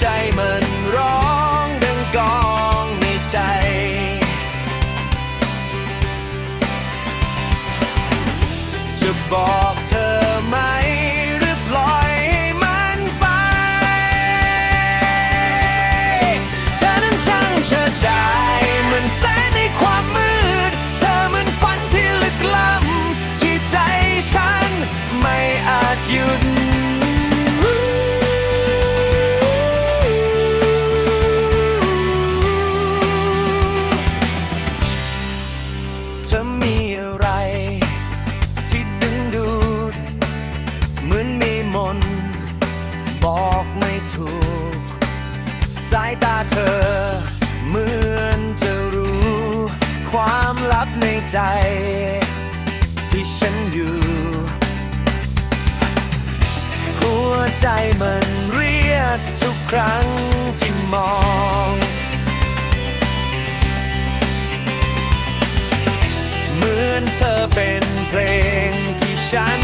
ใจมันร้องดังกองในใจ จะบอก ใจ ที่ฉันอยู่ หัวใจมันเรียกทุกครั้งที่มอง เหมือนเธอเป็นเพลงที่ฉัน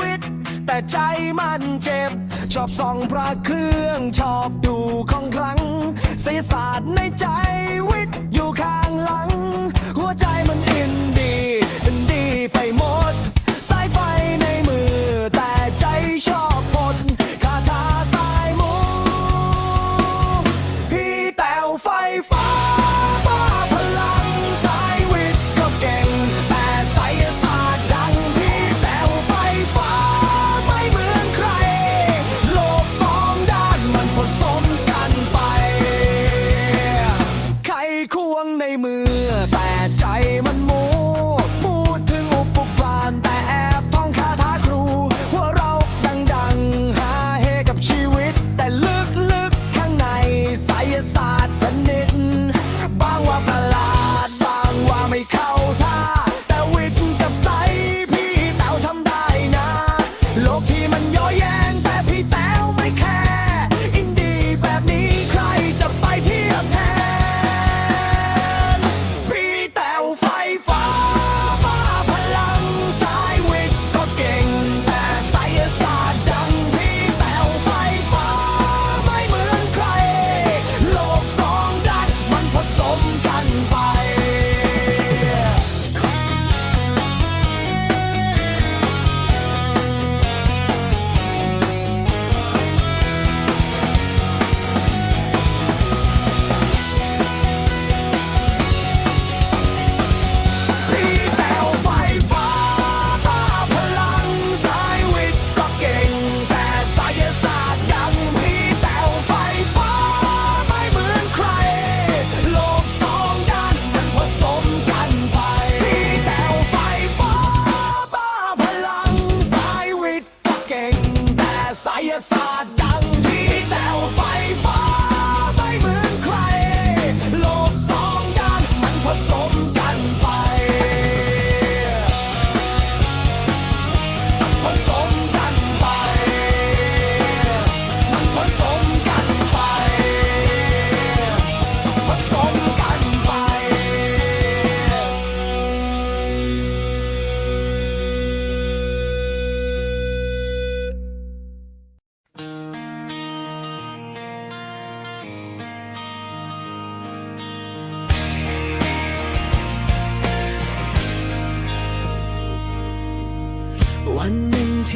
วิต แต่ใจมันเจ็บ ชอบส่องพระเครื่องชอบดูของคลังศีศาสตร์ในใจวิตอยู่ข้างหลัง หัวใจมันอินดีอินดีไปหมด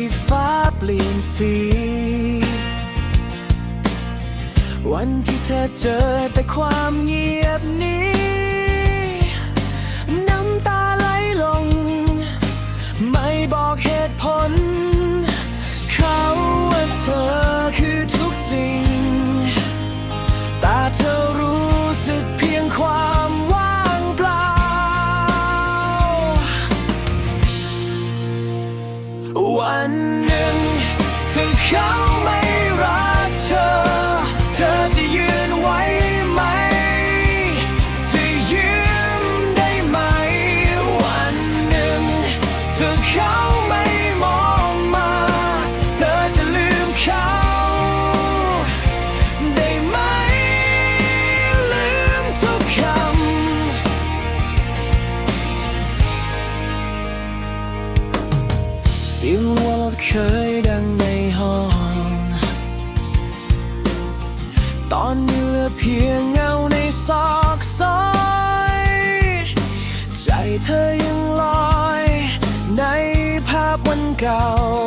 ที่ฟ้าเปลี่ยนสี วันที่เธอเจอแต่ความเงียบนี้ น้ำตาไหลลง ไม่บอกเหตุผล เขาว่าเธอคือทุกสิ่ง 让好美。out.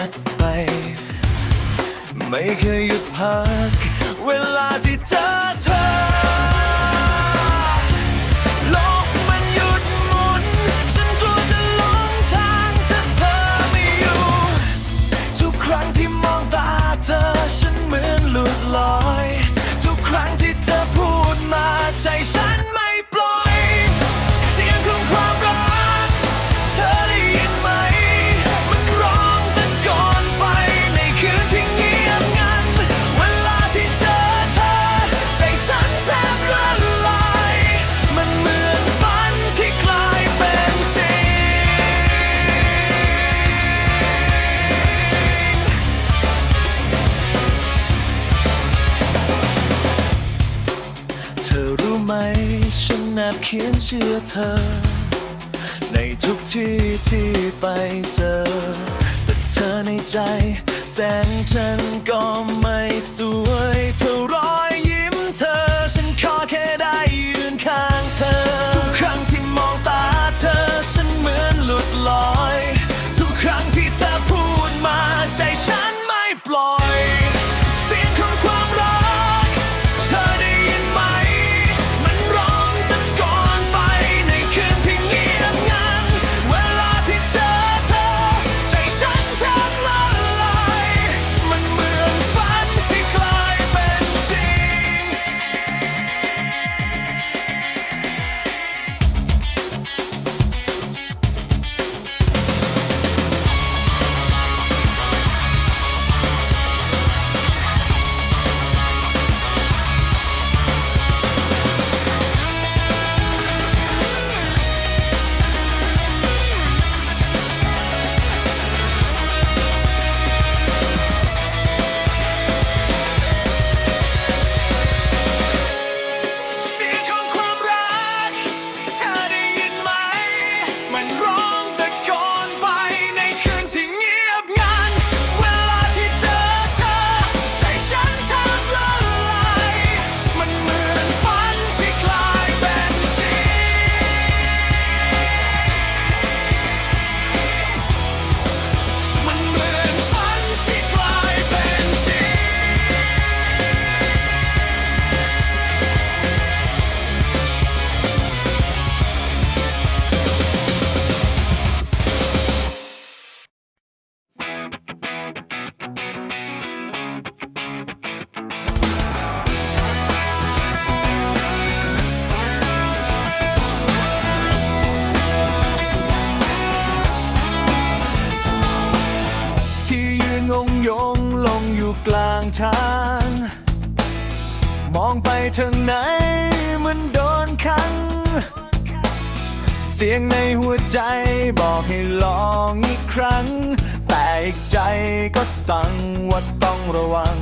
ัดไป ไม่เคยหยุดพัก เวลาที่เจอ เขียนเชื่อเธอ ในทุกที่ที่ไปเจอ แต่เธอในใจ แสงฉันก็ไม่สวยเท่าร้อย อีกครั้ง แต่อีกใจก็สั่งว่าต้องระวัง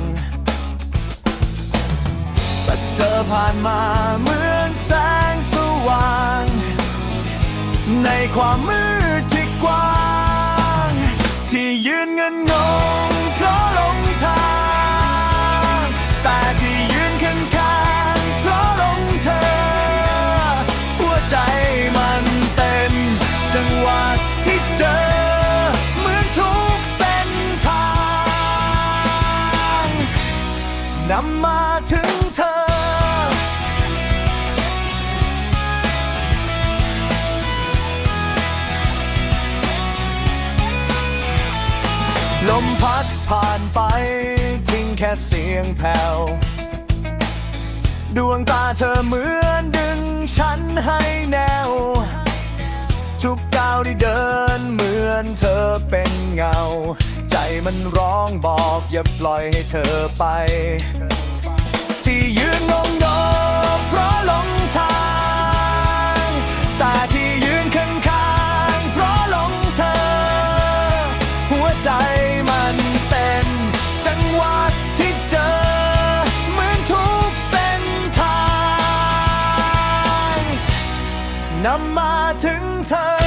แต่เธอผ่านมาเหมือนแสงสว่าง ในความมืดที่กว้าง ที่ยืนเงินงง นำมาถึงเธอ ลมพัดผ่านไป ทิ้งแค่เสียงแผ่ว ดวงตาเธอเหมือนดึงฉันให้แนว ทุกก้าวที่เดินเหมือนเธอเป็นเงา ใจมันร้องบอกอย่าปล่อยให้เธอไป ที่ยืนงงงเพราะหลงทาง แต่ที่ยืนข้างข้างเพราะหลงเธอ หัวใจมันเต้นจังหวะที่เจอเหมือนทุกเส้นทางนำมาถึงเธอ